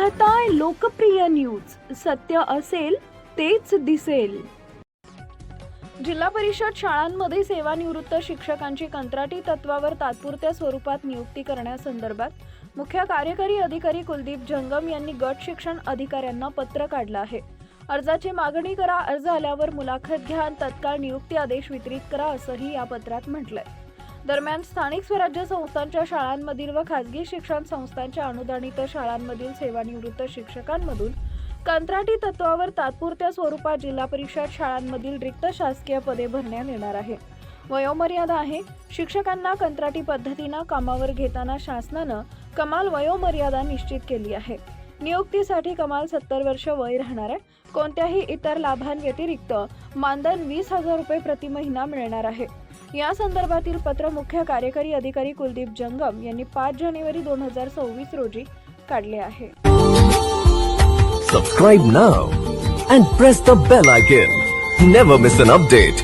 आता लोकप्रिय न्यूज. सत्य असेल तेच दिसेल. जिल्हा परिषद शाळांमध्ये सेवानिवृत्त शिक्षकांची कंत्राटी तत्वावर तात्पुरत्या स्वरूपात नियुक्ती करण्यासंदर्भात मुख्य कार्यकारी अधिकारी कुलदीप जंगम यांनी गट शिक्षण अधिकाऱ्यांना पत्र काढलं आहे. अर्जाची मागणी करा अर्ज आल्यावर मुलाखत घ्या आणि तत्काळ नियुक्ती आदेश वितरित करा असंही या पत्रात म्हटलंय. दरम्यान स्थानिक स्वराज्य संस्थांच्या शाळांमधील व खासगी शिक्षण संस्थांच्या अनुदानित शाळांमधील सेवानिवृत्त शिक्षकांमधून कंत्राटी तत्वावर तात्पुरत्या स्वरूपात जिल्हा परिषद शाळांमधील रिक्त शासकीय पदे भरण्यात येणार आहे. वयोमर्यादा आहे. शिक्षकांना कंत्राटी पद्धतीनं कामावर घेताना शासनानं कमाल वयोमर्यादा निश्चित केली आहे. नियुक्तीसाठी कमाल सत्तर वर्ष वय राहणार आहे. कोणत्याही इतर लाभांव्यतिरिक्त मानधन वीस हजार रुपये प्रति महिना मिळणार आहे. या संदर्भातील पत्र मुख्य कार्यकारी अधिकारी कुलदीप जंगम यांनी पाच जानेवारी दोन हजार सव्वीस रोजी काढले आहे. Subscribe now and press the bell icon never miss an update